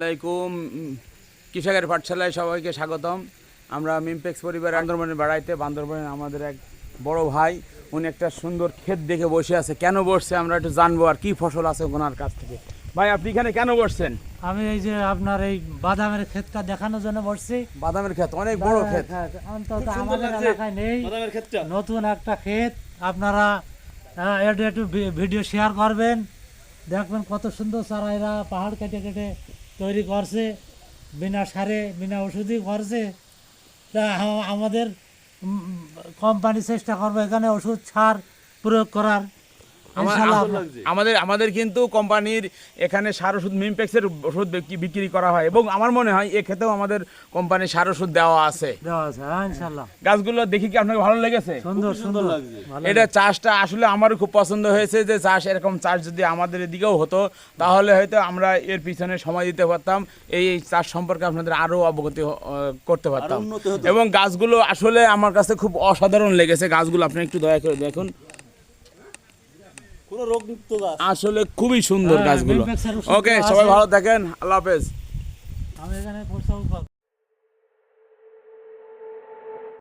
আলাইকুম। কৃষকের পাঠশালায় সবাইকে স্বাগতম। আমরা মিমপেক্স পরিবার বান্দরবনে বেড়াইতে বান্দরবনে আমাদের এক বড় ভাই উনি একটা সুন্দর ক্ষেত দেখে বসে আছে। কেন বসছে আমরা একটু জানব আর কি ফসল আছে ওনার কাছ থেকে। ভাই আপনি এখানে কেন বসছেন? আমি এই যে আপনার এই বাদামের ক্ষেতটা দেখানোর জন্য বসছি। বাদামের ক্ষেত অনেক বড় ক্ষেত। হ্যাঁ, অন্তত আমাদের এলাকায় নেই। নতুন একটা ক্ষেত। আপনারা একটু ভিডিও শেয়ার করবেন। দেখবেন কত সুন্দর চারা এরা পাহাড় কেটে কেটে তৈরি করছে, বিনা সারে, বিনা ওষুধই করছে। তা আমাদের কোম্পানি চেষ্টা করব এখানে ওষুধ সার প্রয়োগ করার। আমাদের আমাদের কিন্তু কোম্পানির এখানে সার ওষুধ মিমপেক্সের ওষুধ বিক্রি- করা হয় এবং আমার মনে হয় এ ক্ষেতেও আমাদের কোম্পানির সার ওষুধ দেওয়া আছে। হ্যাঁ গাছগুলো দেখি কি আপনাকে ভালো লেগেছে? সুন্দর সুন্দর ভালো এটা চাষটা আসলে আমারও খুব পছন্দ হয়েছে যে চাষ এরকম চাষ যদি আমাদের এদিকেও হতো তাহলে হয়তো আমরা এর পিছনে সময় দিতে পারতাম এই এই চাষ সম্পর্কে আপনাদের আরও অবগতি করতে পারতাম। এবং গাছগুলো আসলে আমার কাছে খুব অসাধারণ লেগেছে। গাছগুলো আপনি একটু দয়া করে দেখুন। আসলে খুবই সুন্দর হ্যাঁ, গাছগুলো। ওকে সবাই ভালো থাকেন আল্লাহ হাফেজ। আমি এখানে